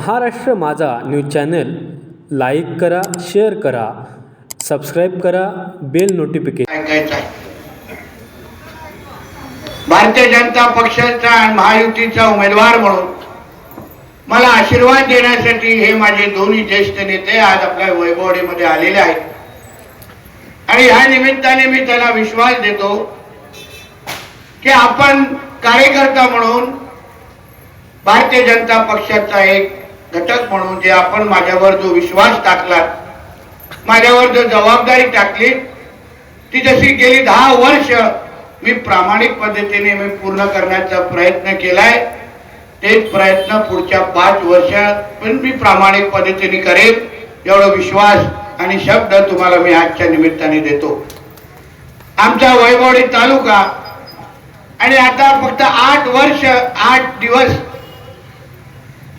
Maharashtra Majha news channel like करा share करा subscribe करा बेल नोटिफिकेशन ऐकायचं आहे. भारतीय जनता पक्षाचा आणि महायुतीचा उमेदवार म्हणून मला आशीर्वाद देण्यासाठी हे माझे दोन्ही ज्येष्ठ नेते आज आपल्या वैभवडीमध्ये आलेले आहेत. आणि ह्या निमित्ताने मी त्यांना विश्वास देतो की आपण कार्यकर्ता म्हणून भारतीय जनता पक्षाचा एक घटक म्हणून जे आपण माझ्यावर जो विश्वास टाकला माझ्यावर जो जबाबदारी टाकली ती जशी गेली दहा वर्ष मी प्रामाणिक पद्धतीने मी पूर्ण करण्याचा प्रयत्न केलाय. तेच प्रयत्न पुढच्या पाच वर्षात पण मी प्रामाणिक पद्धतीने करेन. एवढा विश्वास आणि शब्द तुम्हाला मी आजच्या निमित्ताने देतो. आमचा वैभवडी तालुका आणि आता फक्त आठ वर्ष आठ दिवस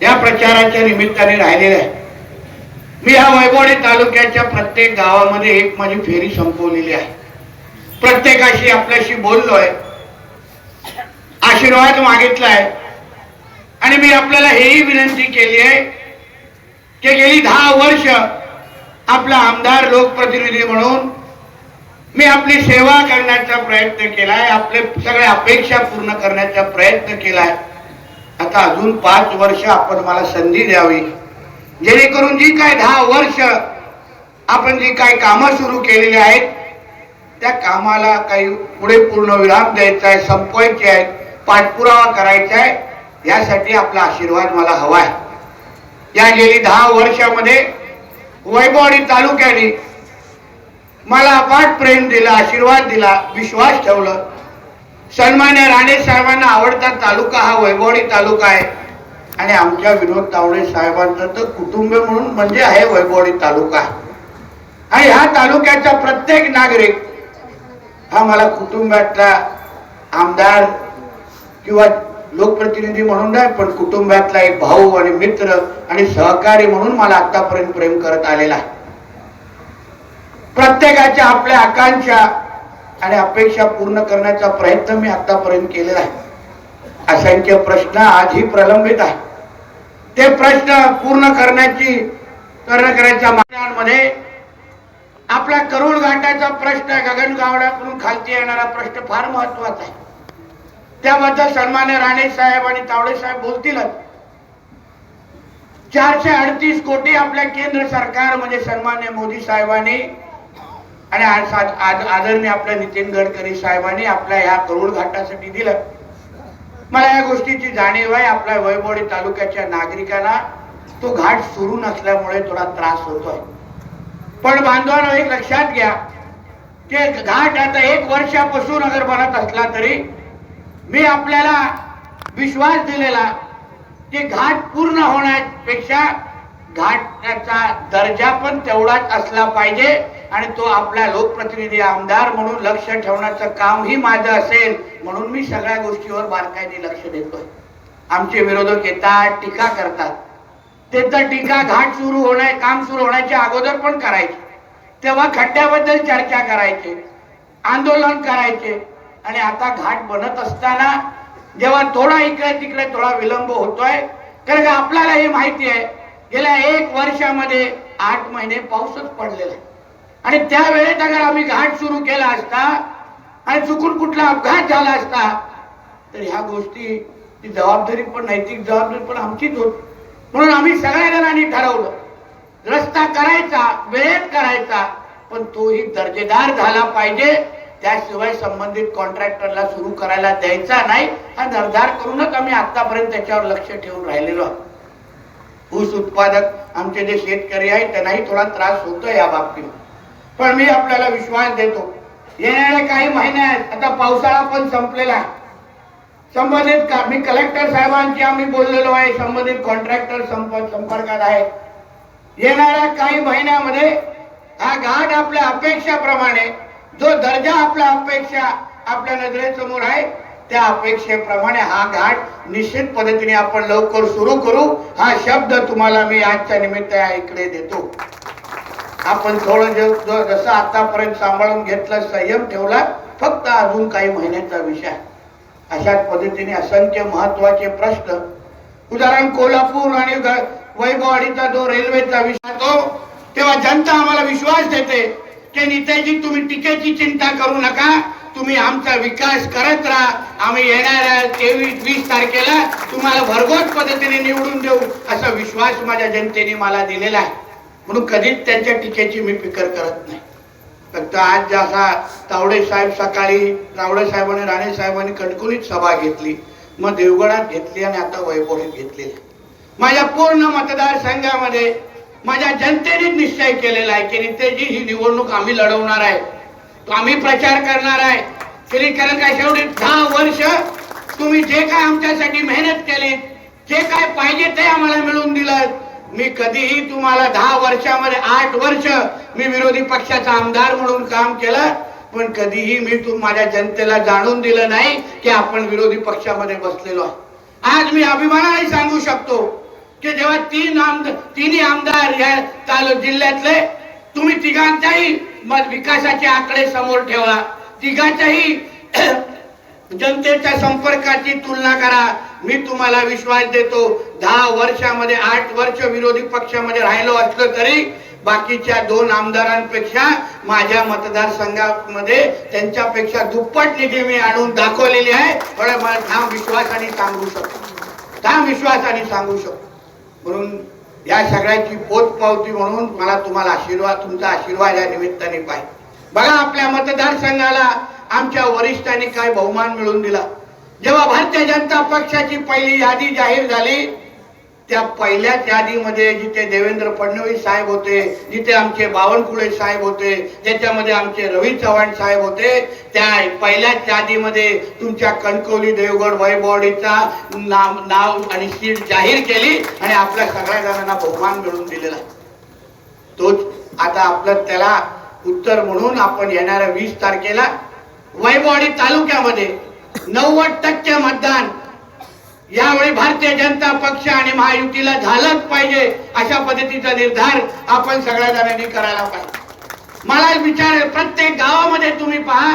या प्रचाराच्या निमित्ताने राहिलेले आहे. मी ह्या वैभवणी तालुक्याच्या प्रत्येक गावामध्ये एक माझी फेरी संपवलेली आहे. प्रत्येकाशी आपल्याशी बोललोय. आशीर्वाद मागितलाय. आणि मी आपल्याला हेही विनंती केली आहे की गेली दहा वर्ष आपला आमदार लोकप्रतिनिधी म्हणून मी आपली सेवा करण्याचा प्रयत्न केलाय आपले सगळ्या अपेक्षा पूर्ण करण्याचा प्रयत्न केलाय. आता अजून पाच वर्ष आपण मला संधी द्यावी. जेणेकरून जी काय दहा वर्ष आपण जी काय कामं सुरू केलेली आहेत त्या कामाला काही पुढे पूर्ण विराम द्यायचा आहे संपवायचे आहे पाठपुरावा करायचा आहे यासाठी आपला आशीर्वाद मला हवा आहे. या गेली दहा वर्षामध्ये वैभववाडी तालुक्याने मला अपाट प्रेम दिला आशीर्वाद दिला विश्वास ठेवलं. सन्मान्य राणे साहेबांना आवडता तालुका हा वैभवडी तालुका आहे. आणि आमच्या विनोद तावडे साहेबांचं तर कुटुंब म्हणून म्हणजे आहे वैभववाडी तालुका. आणि ह्या तालुक्याचा प्रत्येक नागरिक हा मला कुटुंबातला आमदार किंवा लोकप्रतिनिधी म्हणून नाही पण कुटुंबातला एक भाऊ आणि मित्र आणि सहकारी म्हणून मला आतापर्यंत प्रेम करत आलेला आहे. प्रत्येकाच्या आपल्या आकांक्षा आणि अपेक्षा पूर्ण करण्याचा प्रयत्न मी आतापर्यंत केलेला आहे. असंख्य प्रश्न आजही प्रलंबित आहे ते प्रश्न पूर्ण करण्याची कर्ण करायच्या मागण्यांमध्ये आपला करोड घाटाचा प्रश्न गगनगावड्याकडून खालती येणारा प्रश्न फार महत्त्वाचा आहे. त्याबद्दल सन्मान्य राणे साहेब आणि तावडे साहेब बोलतीलच. चारशे अडतीस कोटी आपल्या केंद्र सरकार म्हणजे सन्मान्य मोदी साहेबांनी आणि आज आज- आदरणीय आपल्या नितीन गडकरी साहेबांनी आपल्या ह्या करोड घाटासाठी दिलं. मला या गोष्टीची जाणीव आहे आपल्या वैभवडी तालुक्याच्या नागरिकांना तो घाट सुरू नसल्यामुळे थोडा त्रास होतोय. पण बांधवांना एक लक्षात घ्या ते घाट आता एक वर्षापासून अगर बनत असला तरी मी आपल्याला विश्वास दिलेला की घाट पूर्ण होण्यापेक्षा घाटाचा दर्जा पण तेवढाच असला पाहिजे. आणि तो आपला लोकप्रतिनिधी आमदार म्हणून लक्ष ठेवण्याचं कामही माझं असेल म्हणून मी सगळ्या गोष्टीवर बारकाईने लक्ष देतोय. आमचे विरोधक येतात टीका करतात. ते तर टीका घाट सुरू होणार काम सुरू होण्याच्या अगोदर पण करायचे. तेव्हा खड्ड्याबद्दल चर्चा करायचे आंदोलन करायचे. आणि आता घाट बनत असताना जेव्हा थोडा इकडे तिकडे थोडा विलंब होतोय कारण का आपल्याला हे माहिती आहे गेल्या एक वर्षामध्ये आठ महिने पाऊसच पडलेला आहे. आणि त्यावेळेत अगर आम्ही घाट सुरू केला असता आणि चुकून कुठला अपघात झाला असता तर ह्या गोष्टी ती जबाबदारी पण नैतिक जबाबदारी पण आमचीच होत. म्हणून आम्ही सगळ्या जणांनी ठरवलं. रस्ता करायचा वेळेत करायचा पण तोही दर्जेदार झाला पाहिजे. त्याशिवाय संबंधित कॉन्ट्रॅक्टरला सुरू करायला द्यायचा नाही. हा निर्धार करूनच आम्ही आतापर्यंत त्याच्यावर लक्ष ठेवून राहिलेलो आहोत. ऊस उत्पादक आमचे जे शेतकरी आहेत त्यांनाही थोडा त्रास होतोय या बाबतीत. पण मी आपल्याला विश्वास देतो. येणाऱ्या काही महिन्यात आहेत आता पावसाळा पण संपलेला आहे. संबंधित मी कलेक्टर साहेबांची आम्ही बोललेलो आहे संबंधित कॉन्ट्रॅक्टर संपर्कात आहेत. येणाऱ्या काही महिन्यामध्ये हा घाट आपल्या अपेक्षाप्रमाणे जो दर्जा आपल्या अपेक्षा आपल्या नजरेसमोर आहे त्या अपेक्षेप्रमाणे हा घाट निश्चित पद्धतीने आपण लवकर सुरू करू. हा शब्द तुम्हाला मी आजच्या निमित्त इकडे देतो. आपण थोडं जे जसं आतापर्यंत सांभाळून घेतलं संयम ठेवला फक्त अजून काही महिन्याचा विषय अशाच पद्धतीने असंख्य महत्त्वाचे प्रश्न. उदाहरण कोल्हापूर आणि वैभवाडीचा वैभववाडीचा जो रेल्वेचा विषय तो तेव्हा जनता आम्हाला विश्वास देते की नितेजी तुम्ही टीकेची चिंता करू नका. तुम्ही आमचा विकास करत राहा. आम्ही येणाऱ्या तेवीस वीस तारखेला तुम्हाला भरघोस पद्धतीने निवडून देऊ असा विश्वास माझ्या जनतेने मला दिलेला आहे. म्हणून कधीच त्यांच्या टीकेची मी फिकर करत नाही. फक्त आज जसा तावडे साहेब सकाळी तावडे साहेबांनी राणे साहेबांनी कणकुलीत सभा घेतली मग देवगडात घेतली आणि आता वैभवीत घेतलेली. माझ्या पूर्ण मतदारसंघामध्ये माझ्या जनतेने निश्चय केलेला आहे की नितेजी ही निवडणूक आम्ही लढवणार आहे. तो आम्ही प्रचार करणार आहे. तरी कारण काय शेवटी दहा वर्ष तुम्ही जे काय आमच्यासाठी मेहनत केली जे काय पाहिजे ते आम्हाला मिळवून दिलं. मी कधीही तुम्हाला दहा वर्षामध्ये आठ वर्ष मी विरोधी पक्षाचा आमदार म्हणून काम केलं पण कधीही मी तू माझ्या जनतेला जाणून दिलं नाही की आपण विरोधी पक्षामध्ये बसलेलो आज मी अभिमानाने सांगू शकतो की जेव्हा तीन आमदार तिन्ही आमदार या तालु जिल्ह्यातले तुम्ही तिघांच्याही विकासाचे आकडे समोर ठेवा. तिघांच्याही जनतेच्या संपर्काची तुलना करा. मी तुम्हाला विश्वास देतो दहा वर्षामध्ये आठ वर्ष विरोधी पक्षामध्ये राहिलो असलं तरी बाकीच्या दोन आमदारांपेक्षा माझ्या मतदारसंघामध्ये त्यांच्यापेक्षा दुप्पट निधी मी आणून दाखवलेली आहे. थोडं मला ठाम विश्वासाने सांगू शकतो. ठाम विश्वासाने सांगू शकतो. म्हणून या सगळ्याची पोचपावती म्हणून मला तुम्हाला आशीर्वाद तुमचा आशीर्वाद या निमित्ताने पाहिजे. बघा आपल्या मतदारसंघाला आमच्या वरिष्ठांनी काय बहुमान मिळवून दिला. जेव्हा भारतीय जनता पक्षाची पहिली यादी जाहीर झाली त्या पहिल्याच यादीमध्ये जिथे देवेंद्र फडणवीस साहेब होते जिथे आमचे बावनकुळे साहेब होते ज्याच्यामध्ये आमचे रवी चव्हाण साहेब होते त्या पहिल्याच यादीमध्ये तुमच्या कणकवली देवगड वैबॉडीचा नाव नाव आणि सीट जाहीर केली आणि आपल्या सगळ्या जणांना बहुमान मिळवून दिलेला तोच आता आपलं त्याला उत्तर म्हणून आपण येणाऱ्या वीस तारखेला वैबॉडी तालुक्यामध्ये नव्वद टक्के मतदान यावेळी भारतीय जनता पक्ष आणि महायुतीला झालंच पाहिजे अशा पद्धतीचा निर्धार आपण सगळ्या जणांनी करायला पाहिजे. मला विचार प्रत्येक गावामध्ये तुम्ही पहा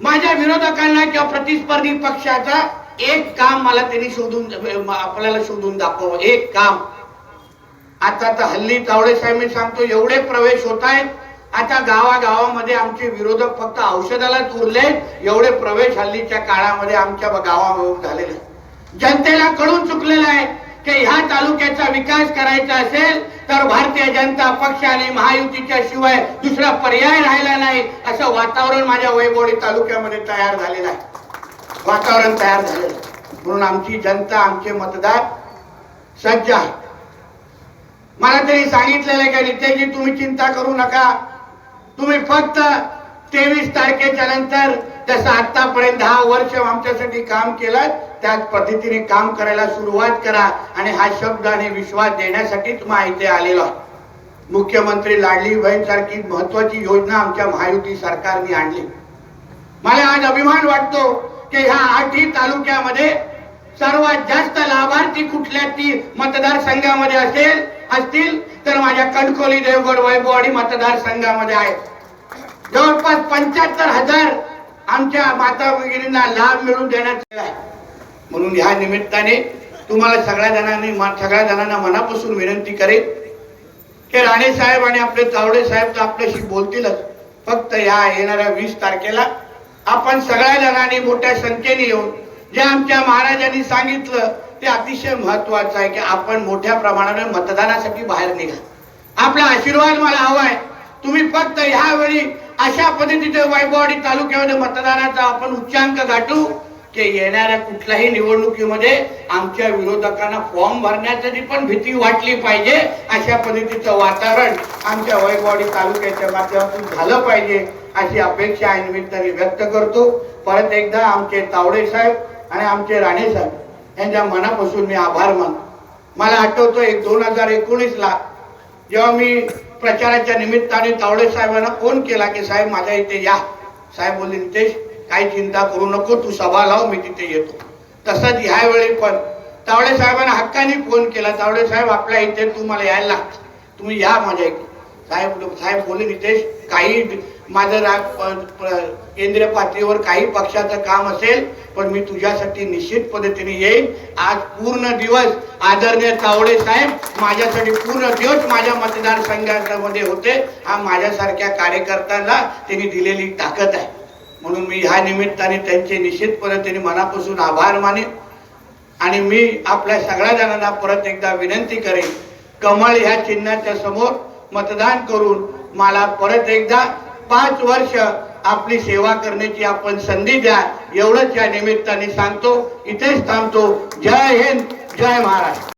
माझ्या विरोधकांना किंवा प्रतिस्पर्धी पक्षाचा एक काम मला त्यांनी शोधून आपल्याला शोधून दाखव एक काम. आता तर हल्ली तावडे साहेब मी सांगतो एवढे प्रवेश होत आहेत आता गावागावामध्ये आमचे विरोधक फक्त औषधालाच उरले एवढे प्रवेश हल्लीच्या काळामध्ये आमच्या गावामध्ये झालेले. जनतेला कळून चुकलेलं आहे की ह्या तालुक्याचा विकास करायचा असेल तर भारतीय जनता पक्ष आणि महायुतीच्या शिवाय दुसरा पर्याय राहिला नाही असं वातावरण माझ्या वैभवडी तालुक्यामध्ये तयार झालेलं आहे. वातावरण तयार झालेलं आहे. म्हणून आमची जनता आमचे मतदार सज्ज आहे मला तरी सांगितलेलं आहे की नितेशजी तुम्ही चिंता करू नका. तुम्ही फक्त तेवीस तारखेच्या नंतर जसं आतापर्यंत दहा वर्ष आमच्यासाठी काम केलं त्याच पद्धतीने काम करायला सुरुवात करा आणि हा शब्द आणि विश्वास देण्यासाठी तुम्हाला इथे आलेलो मुख्यमंत्री लाडली बहीण सारखी महत्वाची योजना आमच्या महायुती सरकारने आणली. मला आज अभिमान वाटतो की ह्या आठही तालुक्यामध्ये सर्वात जास्त लाभार्थी कुठल्या ती मतदारसंघामध्ये असेल असतील तर माझ्या कणकोली देवगड वैभववाडी मतदारसंघामध्ये आहेत. जवळपास पंच्याहत्तर हजार आमच्या माता भगिनींना लाभ मिळवून देण्यात आला आहे. म्हणून ह्या निमित्ताने तुम्हाला सगळ्या जणांनी सगळ्या जणांना मनापासून विनंती करेन हे राणे साहेब आणि आपले तावडे साहेब तर आपल्याशी बोलतीलच. फक्त या येणाऱ्या वीस तारखेला आपण सगळ्या जणांनी मोठ्या संख्येने येऊन जे आमच्या महाराजांनी सांगितलं ते अतिशय महत्वाचं आहे की आपण मोठ्या प्रमाणावर मतदानासाठी बाहेर निघा. आपला आशीर्वाद मला हवाय. तुम्ही फक्त ह्यावेळी अशा पद्धतीचे वैभववाडी तालुक्यामध्ये मतदानाचा आपण उच्चांक गाठू की येणाऱ्या कुठल्याही निवडणुकीमध्ये आमच्या विरोधकांना फॉर्म भरण्याची पण भीती वाटली पाहिजे. अशा पद्धतीचं वातावरण आमच्या वैभववाडी तालुक्याच्या माध्यमातून झालं पाहिजे अशी अपेक्षा या निमित्ताने व्यक्त करतो. परत एकदा आमचे तावडे साहेब आणि आमचे राणे साहेब यांच्या मनापासून मी आभार मानतो. मला आठवतो एक दोन हजार एकोणीस ला जेव्हा मी प्रचाराच्या निमित्ताने तावडे साहेबांना फोन केला की साहेब माझ्या इथे या. साहेब बोलले नितेश काही चिंता करू नको तू सभा लाव मी तिथे येतो. तसंच ह्यावेळी पण तावडे साहेबांना हक्काने फोन केला तावडे साहेब आपल्या इथे तू मला यायला तुम्ही या माझ्या इथे. साहेब साहेब बोलले नितेश? काही माझं केंद्रीय पातळीवर काही पक्षाचं काम असेल पण मी तुझ्यासाठी निश्चित पद्धतीने येईल आज पूर्ण दिवस आदरणीय तावडे साहेब माझ्यासाठी पूर्ण दिवस माझ्या मतदारसंघामध्ये होते. हा माझ्यासारख्या कार्यकर्त्यांना त्यांनी दिलेली ताकद आहे. म्हणून मी ह्या निमित्ताने त्यांचे निश्चित पद्धतीने मनापासून आभार मानेन. आणि मी आपल्या सगळ्या जणांना परत एकदा विनंती करेन कमळ ह्या चिन्हाच्या समोर मतदान करून मला परत एकदा पाच वर्ष आपली सेवा करण्याची आपण संधी द्या एवढंच या निमित्ताने सांगतो. इथेच थांबतो. जय हिंद जय महाराष्ट्र.